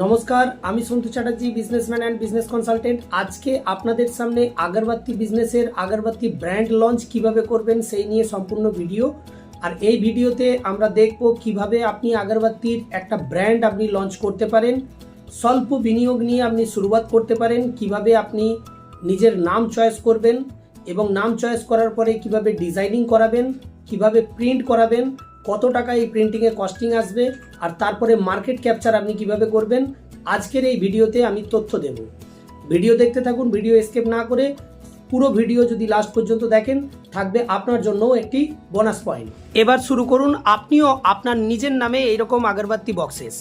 নমস্কার, আমি Santu Chatterjee businessman and business consultant আজকে আপনাদের সামনে আগরবাতি বিজনেসের আগরবাতি ব্র্যান্ড লঞ্চ কীভাবে করবেন সেই নিয়ে সম্পূর্ণ ভিডিও আর এই ভিডিওতে আমরা দেখব কীভাবে আপনি আগরবাতির একটা ব্র্যান্ড আপনি লঞ্চ করতে পারেন, স্বল্প বিনিয়োগ নিয়ে আপনি শুরুয়াত করতে পারেন, কীভাবে আপনি নিজের নাম চয়েস করবেন এবং নাম চয়েস করার পরে কীভাবে ডিজাইনিং করাবেন, কীভাবে প্রিন্ট করাবেন কত টাকা এই প্রিন্টিংয়ে কস্টিং আসবে আর তারপরে মার্কেট ক্যাপচার আপনি কীভাবে করবেন, আজকের এই ভিডিওতে আমি তথ্য দেব। ভিডিও দেখতে থাকুন, ভিডিও স্কেপ না করে পুরো ভিডিও যদি লাস্ট পর্যন্ত দেখেন, থাকবে আপনার জন্য একটি বোনাস পয়েন্ট এবার শুরু করুন, আপনিও আপনার নিজের নামে এইরকম আগরবাতি বক্সেস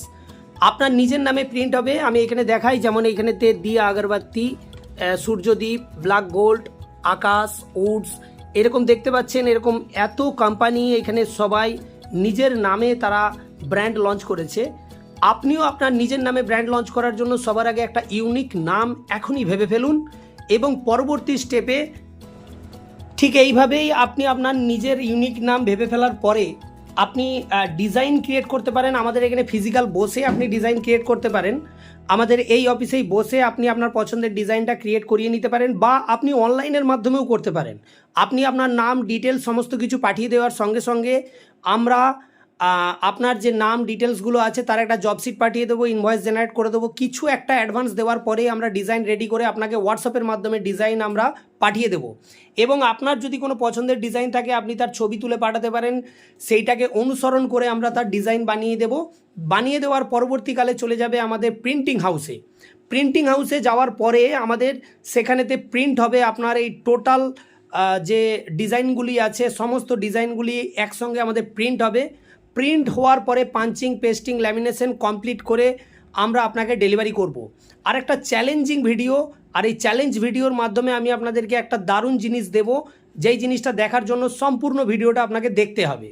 আপনার নিজের নামে প্রিন্ট হবে, আমি এখানে দেখাই, যেমন এখানেতে দিয়া আগরবাতি Suryadeep black gold Akash woods এরকম দেখতে পাচ্ছেন, এরকম এত কোম্পানি এখানে সবাই নিজের নামে তারা ব্র্যান্ড লঞ্চ করেছে। আপনিও আপনার নিজের নামে ব্র্যান্ড লঞ্চ করার জন্য সবার আগে একটা ইউনিক নাম এখনই ভেবে ফেলুন এবং পরবর্তী স্টেপে ঠিক এইভাবেই আপনি আপনার নিজের ইউনিক নাম ভেবে ফেলার পরে আপনি ডিজাইন ক্রিয়েট করতে পারেন। আমাদের এখানে ফিজিক্যাল বসে আপনি ডিজাইন ক্রিয়েট করতে পারেন। আমাদের এই অফিসেই বসে আপনি আপনার পছন্দের ডিজাইনটা ক্রিয়েট করিয়ে নিতে পারেন বা আপনি অনলাইনের মাধ্যমেও করতে পারেন। আপনি আপনার নাম ডিটেলস সমস্ত কিছু পাঠিয়ে দেওয়ার সঙ্গে সঙ্গে আমরা আপনার যে নাম ডিটেলসগুলো আছে, তার একটা জব সিট পাঠিয়ে দেবো ইনভয়েস জেনারেট করে দেবো। কিছু একটা অ্যাডভান্স দেওয়ার পরে আমরা ডিজাইন রেডি করে আপনাকে হোয়াটসঅ্যাপের মাধ্যমে ডিজাইন আমরা পাঠিয়ে দেবো। এবং আপনার যদি কোনো পছন্দের ডিজাইন থাকে, আপনি তার ছবি তুলে পাঠাতে পারেন। সেইটাকে অনুসরণ করে আমরা তার ডিজাইন বানিয়ে দেব। বানিয়ে দেওয়ার পরবর্তীকালে চলে যাবে আমাদের প্রিন্টিং হাউসে প্রিন্টিং হাউসে যাওয়ার পরে আমাদের সেখানেতে প্রিন্ট হবে আপনার এই টোটাল যে ডিজাইনগুলি আছে, সমস্ত ডিজাইনগুলি একসঙ্গে আমাদের প্রিন্ট হবে। প্রিন্ট হওয়ার পরে পাঞ্চিং পেস্টিং ল্যামিনেশন কমপ্লিট করে আমরা আপনাকে ডেলিভারি করব। আর একটা চ্যালেঞ্জিং ভিডিও আর এই চ্যালেঞ্জ ভিডিওর মাধ্যমে আমি আপনাদেরকে একটা দারুণ জিনিস দেব, যেই জিনিসটা দেখার জন্য সম্পূর্ণ ভিডিওটা আপনাকে দেখতে হবে।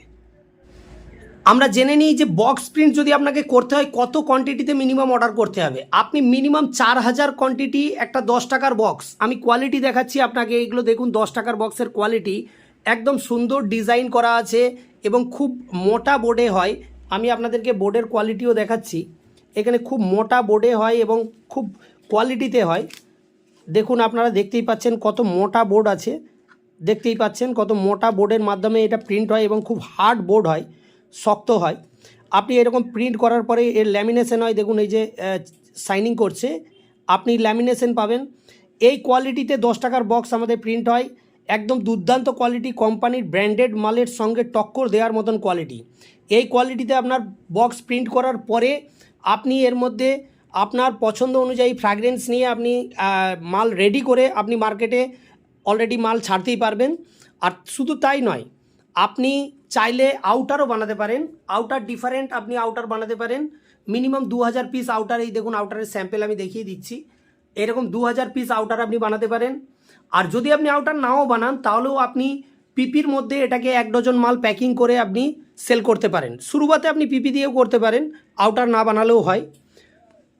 আমরা জেনে নিই যে বক্স প্রিন্ট যদি আপনাকে করতে হয়, কত কোয়ান্টিটিতে মিনিমাম অর্ডার করতে হবে? আপনি মিনিমাম চার হাজার কোয়ান্টিটি একটা দশ টাকার বক্স আমি কোয়ালিটি দেখাচ্ছি আপনাকে এইগুলো দেখুন দশ টাকার বক্সের কোয়ালিটি একদম সুন্দর ডিজাইন করা আছে। এবং খুব মোটা বোর্ডে হয়। আমি আপনাদেরকে বোর্ডের কোয়ালিটিও দেখাচ্ছি। এখানে খুব মোটা বোর্ডে হয় এবং খুব কোয়ালিটিতে হয়। দেখুন, আপনারা দেখতেই পাচ্ছেন কত মোটা বোর্ড আছে। দেখতেই পাচ্ছেন কত মোটা বোর্ডের মাধ্যমে এটা প্রিন্ট হয় এবং খুব হার্ড বোর্ড হয়, শক্ত হয়। আপনি এরকম প্রিন্ট করার পরে এর ল্যামিনেশন হয়। দেখুন, এই যে সাইনিং করছে। আপনি ল্যামিনেশন পাবেন। এই কোয়ালিটিতে দশ টাকার বক্স আমাদের প্রিন্ট হয়। একদম দুর্দান্ত কোয়ালিটি কোম্পানির ব্র্যান্ডেড মালের সঙ্গে টক্কর দেওয়ার মতন কোয়ালিটি এই কোয়ালিটিতে আপনার বক্স প্রিন্ট করার পরে আপনি এর মধ্যে আপনার পছন্দ অনুযায়ী ফ্র্যাগরেন্স নিয়ে আপনি মাল রেডি করে আপনি মার্কেটে অলরেডি মাল ছাড়তেই পারবেন। আর শুধু তাই নয়, আপনি চাইলে আউটারও বানাতে পারেন। আউটার ডিফারেন্ট আপনি আউটার বানাতে পারেন। মিনিমাম দু হাজার পিস আউটার এই দেখুন আউটারের স্যাম্পেল আমি দেখিয়ে দিচ্ছি। এরকম দু হাজার পিস আউটার আপনি বানাতে পারেন। আর যদি আপনি আউটার নাও বানান, তাহলেও আপনি পিপির মধ্যে এটাকে এক ডজন মাল প্যাকিং করে আপনি সেল করতে পারেন। শুরুতে আপনি পিপি দিয়েও করতে পারেন আউটার না বানালেও হয়।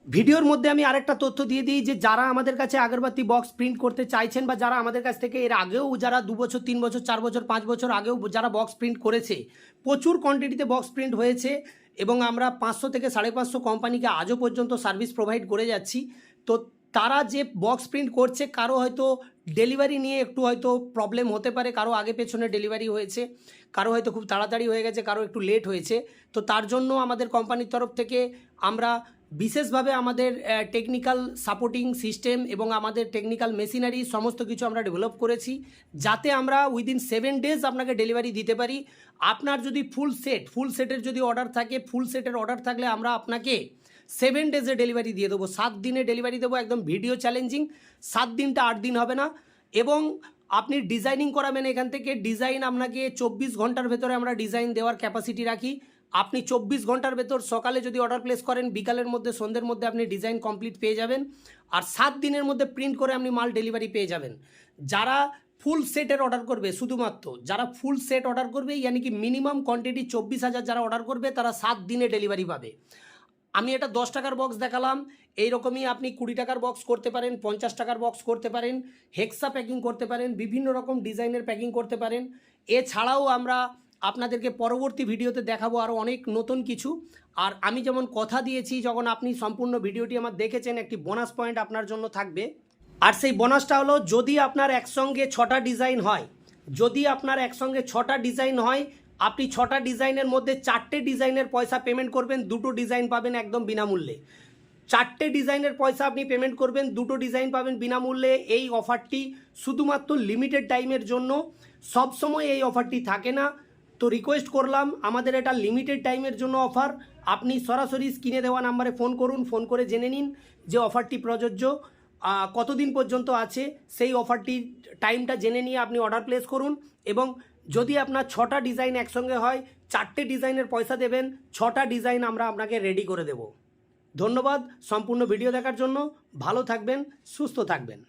ভিডিওর মধ্যে আমি আরেকটা তথ্য দিয়ে দিই যে, যারা আমাদের কাছে আগরবাতি বক্স প্রিন্ট করতে চাইছেন বা যারা আমাদের কাছ থেকে এর আগেও যারা দু বছর, তিন বছর, চার বছর, পাঁচ বছর আগেও যারা বক্স প্রিন্ট করেছে, প্রচুর কোয়ান্টিটিতে বক্স প্রিন্ট হয়েছে এবং আমরা পাঁচশো থেকে সাড়ে পাঁচশো কোম্পানিকে আজও পর্যন্ত সার্ভিস প্রোভাইড করে যাচ্ছি। তো তারা যে বক্স প্রিন্ট করছে, কারও হয়তো ডেলিভারি নিয়ে একটু হয়তো প্রবলেম হতে পারে, কারও আগে পেছনে ডেলিভারি হয়েছে, কারও হয়তো খুব তাড়াতাড়ি হয়ে গেছে, কারও একটু লেট হয়েছে। তো তার জন্য আমাদের কোম্পানির তরফ থেকে আমরা বিশেষভাবে আমাদের টেকনিক্যাল সাপোর্টিং সিস্টেম এবং আমাদের টেকনিক্যাল মেশিনারি সমস্ত কিছু আমরা ডেভেলপ করেছি, যাতে আমরা উইদিন সেভেন ডেজ আপনাকে ডেলিভারি দিতে পারি। আপনার যদি ফুল সেট ফুল সেটের যদি অর্ডার থাকে ফুল সেটের অর্ডার থাকলে আমরা আপনাকে সেভেন ডেজে ডেলিভারি দিয়ে দেবো, সাত দিনে ডেলিভারি দেবো, একদম ভিডিও চ্যালেঞ্জিং, সাত দিনটা আট দিন হবে না। এবং আপনি ডিজাইনিং করাবেন এখান থেকে ডিজাইন আপনাকে চব্বিশ ঘণ্টার ভেতরে আমরা ডিজাইন দেওয়ার ক্যাপাসিটি রাখি। আপনি চব্বিশ ঘণ্টার ভেতর সকালে যদি অর্ডার প্লেস করেন, বিকালের মধ্যে, সন্ধ্যের মধ্যে আপনি ডিজাইন কমপ্লিট পেয়ে যাবেন। আর সাত দিনের মধ্যে প্রিন্ট করে আপনি মাল ডেলিভারি পেয়ে যাবেন। যারা ফুল সেটের অর্ডার করবে, শুধুমাত্র যারা ফুল সেট অর্ডার করবে, ইয়ানি কি মিনিমাম কোয়ান্টিটি চব্বিশ হাজার যারা অর্ডার করবে, তারা সাত দিনে ডেলিভারি পাবে। আমি এটা দশ টাকার বক্স দেখালাম। এই রকমই আপনি কুড়ি টাকার বক্স করতে পারেন, পঞ্চাশ টাকার বক্স করতে পারেন, হেক্সা প্যাকিং করতে পারেন, বিভিন্ন রকম ডিজাইনের প্যাকিং করতে পারেন। এছাড়াও আমরা আপনাদেরকে পরবর্তী ভিডিওতে দেখাবো আরও অনেক নতুন কিছু। আর আমি যেমন কথা দিয়েছি, যখন আপনি সম্পূর্ণ ভিডিওটি আমার দেখেছেন, একটি বোনাস পয়েন্ট আপনার জন্য থাকবে। আর সেই বোনাসটা হলো, যদি আপনার একসঙ্গে ছটা ডিজাইন হয়, যদি আপনার একসঙ্গে ছটা ডিজাইন হয় আপনি ছটা ডিজাইনের মধ্যে চারটে ডিজাইনের পয়সা পেমেন্ট করবেন, দুটো ডিজাইন পাবেন একদম বিনামূল্যে। চারটে ডিজাইনের পয়সা আপনি পেমেন্ট করবেন, দুটো ডিজাইন পাবেন বিনামূল্যে। এই অফারটি শুধুমাত্র লিমিটেড টাইমের জন্য। সব সময় এই অফারটি থাকে না। তো রিকোয়েস্ট করলাম, আমাদের এটা লিমিটেড টাইমের জন্য অফার আপনি সরাসরি স্ক্রিনে দেওয়া নাম্বারে ফোন করুন ফোন করে জেনে নিন যে অফারটি প্রযোজ্য। কতদিন পর্যন্ত আছে সেই অফারটির টাইমটা জেনে নিয়ে আপনি অর্ডার প্লেস করুন এবং যদি আপনার ছটা ডিজাইন একসঙ্গে হয়, চারটে ডিজাইনের পয়সা দেবেন, ছটা ডিজাইন আমরা আপনাকে রেডি করে দেব। ধন্যবাদ, সম্পূর্ণ ভিডিও দেখার জন্য। ভালো থাকবেন, সুস্থ থাকবেন।